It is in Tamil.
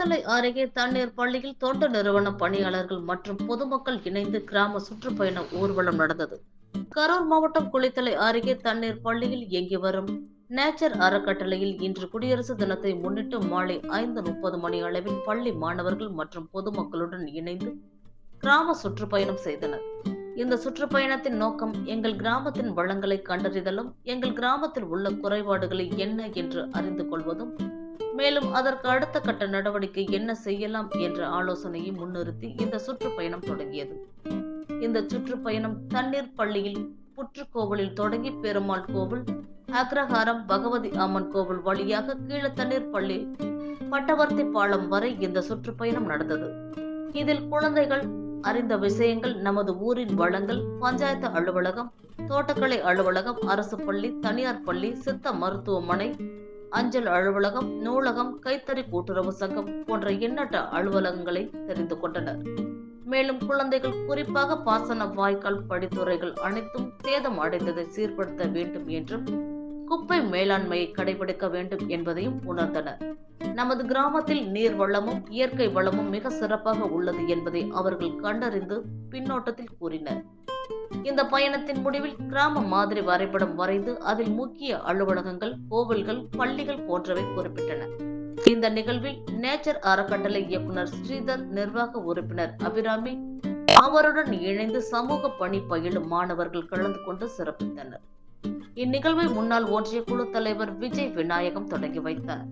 குளித்தலை அருகே தண்ணீர் பள்ளியில் தொண்டு நிறுவன பணியாளர்கள் மற்றும் பொதுமக்கள் இணைந்து கிராம சுற்றுப்பயண ஊர்வலம் நடந்தது. கரூர் மாவட்டம் குளித்தலை அருகே தண்ணீர் பள்ளியில் இயங்கி வரும் நேச்சர் அறக்கட்டளையில் இன்று குடியரசு தினத்தை முன்னிட்டு மாலை ஐந்து முப்பது மணி அளவில் பள்ளி மாணவர்கள் மற்றும் பொதுமக்களுடன் இணைந்து கிராம சுற்றுப்பயணம் செய்தனர். இந்த சுற்றுப்பயணத்தின் நோக்கம் எங்கள் கிராமத்தின் வளங்களை கண்டறிதலும் எங்கள் கிராமத்தில் உள்ள குறைபாடுகளை என்ன என்று அறிந்து கொள்வதும் மேலும் அதற்கு அடுத்த கட்ட நடவடிக்கை என்ன செய்யலாம் என்ற ஆலோசனையை முன்னிறுத்தி இந்த சுற்றுப்பயணம் தொடங்கியது. இந்த சுற்றுப்பயணம் தண்ணீர் பள்ளியில் புற்றுக்கோவிலில் தொடங்கி பெருமாள் கோவில் அக்ரஹாரம் பகவதி அம்மன் கோவில் வழியாக கீழத்தண்ணீர் பள்ளி பட்டவர்த்தி பாலம் வரை இந்த சுற்றுப்பயணம் நடந்தது. இதில் குழந்தைகள் அறிந்த விஷயங்கள் நமது ஊரின் வளங்கள் பஞ்சாயத்து அலுவலகம் தோட்டக்கலை அலுவலகம் அரசு பள்ளி தனியார் பள்ளி சித்த மருத்துவமனை அஞ்சல் அலுவலகம் நூலகம் கைத்தறி கூட்டுறவு சங்கம் போன்ற எண்ணற்ற அலுவலகங்களை தெரிந்து கொண்டனர். மேலும் குழந்தைகள் குறிப்பாக பாசன வாய்க்கால் படித்துறைகள் அனைத்தும் சேதம் அடைந்ததை சீர்படுத்த வேண்டும் என்றும் குப்பை மேலாண்மையை கடைபிடிக்க வேண்டும் என்பதையும் உணர்ந்தனர். நமது கிராமத்தில் நீர் வளமும் இயற்கை வளமும் மிக சிறப்பாக உள்ளது என்பதை அவர்கள் கண்டறிந்து பின்னோட்டத்தில் கூறினர். இந்த பயணத்தின் முடிவில் கிராம மாதிரி வரைபடம் வரைந்து அதில் முக்கிய அலுவலகங்கள் கோவில்கள் பள்ளிகள் போன்றவை குறிப்பிட்டன. இந்த நிகழ்வில் நேச்சர் அறக்கட்டளை இயக்குனர் ஸ்ரீதர் நிர்வாக உறுப்பினர் அபிராமி அவருடன் இணைந்து சமூக பணி பயிலும் மாணவர்கள் கலந்து கொண்டு சிறப்பித்தனர். இந்நிகழ்வை முன்னாள் ஒன்றிய குழு தலைவர் விஜய் விநாயகம் தொடங்கி வைத்தார்.